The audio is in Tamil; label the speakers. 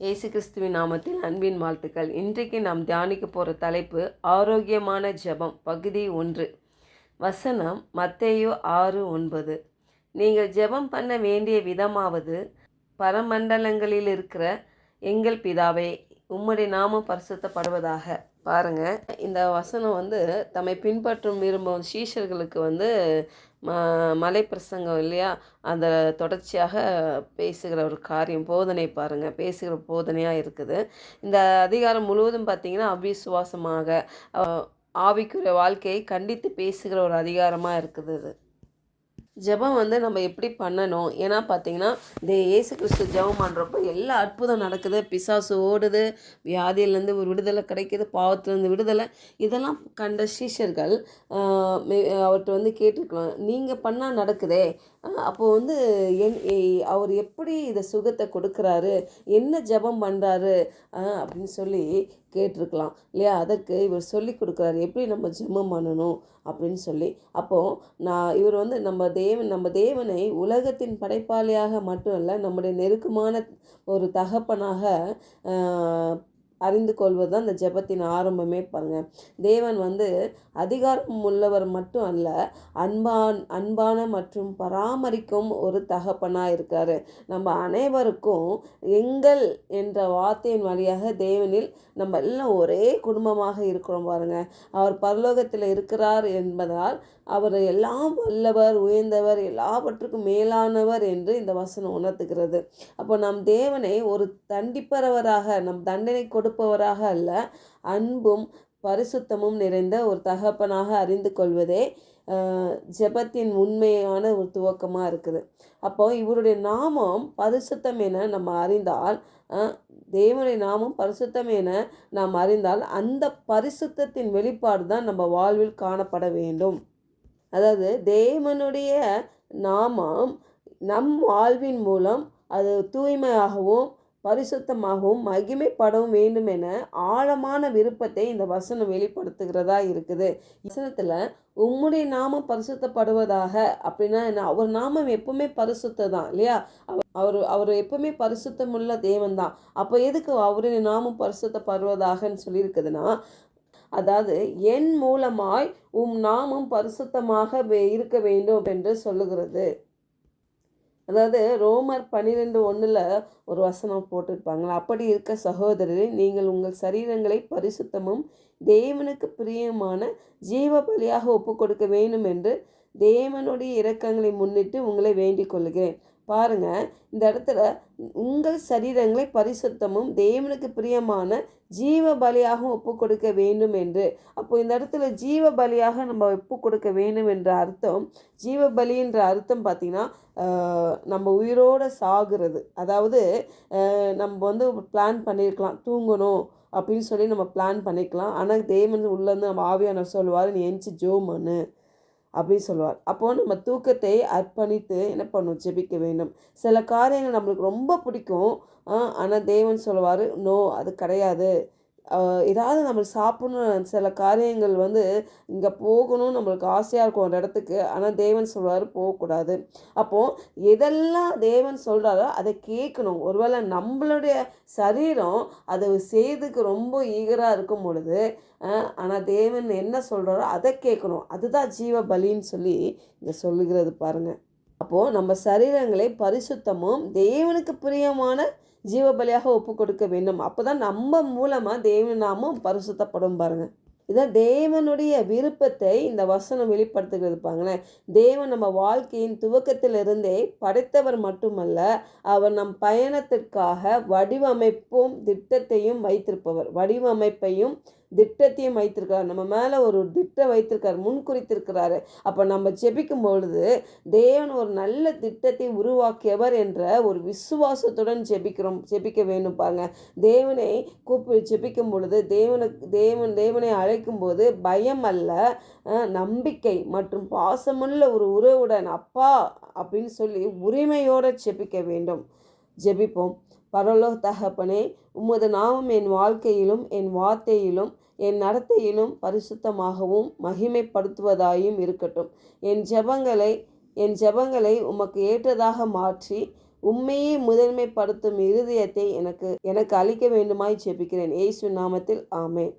Speaker 1: இயேசு கிறிஸ்துவின் நாமத்தில் அன்பின் வாழ்த்துக்கள். இன்றைக்கு நாம் தியானிக்க போகிற தலைப்பு ஆரோக்கியமான ஜெபம் பகுதி ஒன்று. வசனம் மத்தேயு ஆறு ஒன்பது. நீங்கள் ஜெபம் பண்ண வேண்டிய விதமாவது பரமண்டலங்களில் இருக்கிற எங்கள் பிதாவே உம்முடைய நாமம் பரிசுத்தப்படுவதாக. பாருங்கள் இந்த வசனம் வந்து தம்மை பின்பற்றும் விரும்பும் சீஷர்களுக்கு வந்து ம மலை பிரசங்கம் இல்லையா? அந்த தொடர்ச்சியாக பேசுகிற ஒரு காரியம் போதனை பாருங்கள் பேசுகிற போதனையாக இருக்குது. இந்த அதிகாரம் முழுவதும் பார்த்திங்கன்னா அவிசுவாசமாக ஆவிக்குரிய வாழ்க்கையை கண்டித்து பேசுகிற ஒரு அதிகாரமாக இருக்குது இது. ஜெபம் வந்து நம்ம எப்படி பண்ணணும்? ஏன்னா பார்த்தீங்கன்னா இந்த இயேசு கிறிஸ்து ஜெபம் பண்ணுறப்போ எல்லா அற்புதம் நடக்குது. பிசாசு ஓடுது வியாதியிலேருந்து ஒரு விடுதலை கிடைக்குது பாவத்திலேருந்து விடுதலை. இதெல்லாம் கண்ட சீஷர்கள் மே- அவர்கிட்ட வந்து கேட்டிருக்கலாம். நீங்கள் பண்ணால் நடக்குதே? அப்போது வந்து என் அவர் எப்படி இதை சுகத்தை கொடுக்குறாரு? என்ன ஜெபம் பண்ணுறாரு அப்படின்னு சொல்லி கேட்டிருக்கலாம். இல்லையா? அதற்கு இவர் சொல்லி கொடுக்குறாரு. எப்படி நம்ம ஜெபம் பண்ணணும்? அப்படின்னு சொல்லி. அப்போது நான் இவர் வந்து நம்ம தே தேவன் நம்ம தேவனை உலகத்தின் படைப்பாளியாக மட்டும் இல்லை நம்முடைய நெருக்கமான ஒரு தகப்பனாக அறிந்து கொள்வது தான் இந்த ஜெபத்தின் ஆரம்பமே பாருங்கள் தேவன் வந்து அதிகாரம் உள்ளவர் மட்டும் அல்ல அன்பான் அன்பான மற்றும் பராமரிக்கும் ஒரு தகப்பனாக இருக்கார். நம்ம அனைவருக்கும் எங்கள் என்ற வார்த்தையின் வழியாக தேவனில் நம்ம எல்லாம் ஒரே குடும்பமாக இருக்கிறோம் பாருங்கள் அவர் பரலோகத்தில் இருக்கிறார் என்பதால் அவர் எல்லாம் வல்லவர் உயர்ந்தவர் எல்லாவற்றுக்கும் மேலானவர் என்று இந்த வசனம் உணர்த்துகிறது. அப்போ நம் தேவனை ஒரு தண்டிப்பறவராக நம் தண்டனை கொடுப்பவராக அல்ல. அன்பும் பரிசுத்தமும் நிறைந்த ஒரு தகப்பனாக அறிந்து கொள்வதே ஜெபத்தின் உண்மையான ஒரு துவக்கமாக இருக்குது. அப்போ இவருடைய நாமம் பரிசுத்தம் என நம்ம அறிந்தால் தேவனுடைய நாமம் பரிசுத்தம் என நாம் அறிந்தால் அந்த பரிசுத்தத்தின் வெளிப்பாடு தான் நம்ம வாழ்வில் காணப்பட வேண்டும். அதாவது தேவனுடைய நாமம் நம் வாழ்வின் மூலம் அது தூய்மையாகவும் பரிசுத்தமாகவும் மகிமைப்படவும் வேண்டும் என ஆழமான விருப்பத்தை இந்த வசனம் வெளிப்படுத்துகிறதா இருக்குது. வசனத்தில் உம்முடைய நாமம் பரிசுத்தப்படுவதாக அப்படின்னா என்ன? அவர் நாமம் எப்பவுமே பரிசுத்த தான் இல்லையா? அவர் அவர் அவர் எப்பவுமே பரிசுத்தமுள்ள தேவன் தான் அப்போ எதுக்கு அவருடைய நாமம் பரிசுத்தப்படுவதாகன்னு சொல்லியிருக்குதுன்னா அதாவது என் மூலமாய் உம் நாமம் பரிசுத்தமாக வே- இருக்க வேண்டும் என்று சொல்லுகிறது. அதாவது ரோமர் பன்னிரெண்டு ஒன்றில் ஒரு வசனம் போட்டிருப்பாங்களா? அப்படி இருக்க சகோதரரே நீங்கள் உங்கள் சரீரங்களை பரிசுத்தமும் தேவனுக்கு பிரியமான ஜீவ பலியாக ஒப்பு கொடுக்க வேண்டும் என்று தேவனுடைய இரக்கங்களை முன்னிட்டு உங்களை வேண்டிக் கொள்கிறேன் பாருங்கள் இந்த இடத்துல உங்கள் சரீரங்களை பரிசுத்தமும் தேவனுக்கு பிரியமான ஜீவ பலியாகவும் ஒப்பு கொடுக்க வேண்டும் என்று. அப்போ இந்த இடத்துல ஜீவ பலியாக நம்ம ஒப்பு கொடுக்க வேண்டும் என்ற அர்த்தம் ஜீவ பலின்ற அர்த்தம் பார்த்திங்கன்னா நம்ம உயிரோடு சாகிறது. அதாவது நம்ம வந்து பிளான் பண்ணியிருக்கலாம் தூங்கணும் அப்படின்னு சொல்லி நம்ம பிளான் பண்ணிக்கலாம். ஆனால் தேவன் உள்ளேருந்து நம்ம ஆவியானவர் சொல்லுவார் நீ எஞ்சி ஜோமன்னு அப்படின்னு சொல்லுவார். அப்போது நம்ம தூக்கத்தை அர்ப்பணித்து என்ன பண்ணும் ஜெபிக்க வேண்டும். சில காரியங்கள் நம்மளுக்கு ரொம்ப பிடிக்கும். ஆனால் தேவன் சொல்லுவார் நோ அது கிடையாது. ஏதாவது நம்ம சாப்பிட்ணும். சில காரியங்கள் வந்து இங்கே போகணும் நம்மளுக்கு ஆசையாக இருக்கும் ஒரு இடத்துக்கு. ஆனால் தேவன் சொல்கிறாரு போகக்கூடாது. அப்போது எதெல்லாம் தேவன் சொல்கிறாரோ அதை கேட்கணும். ஒருவேளை நம்மளுடைய சரீரம் அதை செய்துக்கு ரொம்ப ஈகராக இருக்கும் பொழுது ஆனால் தேவன் என்ன சொல்கிறாரோ அதை கேட்கணும். அதுதான் ஜீவ பலின்னு சொல்லி இங்கே சொல்லுகிறது பாருங்கள் அப்போது நம்ம சரீரங்களை பரிசுத்தமும் தேவனுக்கு பிரியமான ஜீவபலியாக ஒப்பு கொடுக்க வேண்டும். அப்போ தான் நம்ம மூலமாக தேவன் நாமம் பரிசுத்தப்படும் பாருங்க. இதான் தேவனுடைய விருப்பத்தை இந்த வசனம் வெளிப்படுத்துகிறது பாங்களேன் தேவன் நம்ம வாழ்க்கையின் துவக்கத்திலிருந்தே படைத்தவர் மட்டுமல்ல அவர் நம் பயணத்திற்காக வடிவமைப்பும் திட்டத்தையும் வைத்திருப்பவர். வடிவமைப்பையும் திட்டத்தையும் வைத்திருக்கிறார் நம்ம மேலே ஒரு திட்டம் வைத்திருக்கார் முன்குறித்திருக்கிறாரு அப்போ நம்ம ஜெபிக்கும் பொழுது தேவன் ஒரு நல்ல திட்டத்தை உருவாக்கியவர் என்ற ஒரு விசுவாசத்துடன் ஜெபிக்கிறோம் ஜெபிக்க வேணும் பாருங்க. தேவனை கூப்பி ஜெபிக்கும் பொழுது தேவனுக்கு தேவன் தேவனை அழைக்கும் போது பயம் அல்ல நம்பிக்கை மற்றும் பாசமுள்ள ஒரு உறவுடன் அப்பா அப்படின்னு சொல்லி உரிமையோடு ஜெபிக்க வேண்டும். ஜெபிப்போம். பரலோ தகப்பனே உமது நாமம் என் வாழ்க்கையிலும் என் வார்த்தையிலும் என் நடத்தையிலும் பரிசுத்தமாகவும் மகிமைப்படுத்துவதாயும் இருக்கட்டும். என் ஜெபங்களை என் ஜெபங்களை உமக்கு ஏற்றதாக மாற்றி உண்மையே முதன்மைப்படுத்தும் இருதயத்தை எனக்கு எனக்கு அளிக்க வேண்டுமாய் ஜெபிக்கிறேன். ஏசு நாமத்தில். ஆமேன்.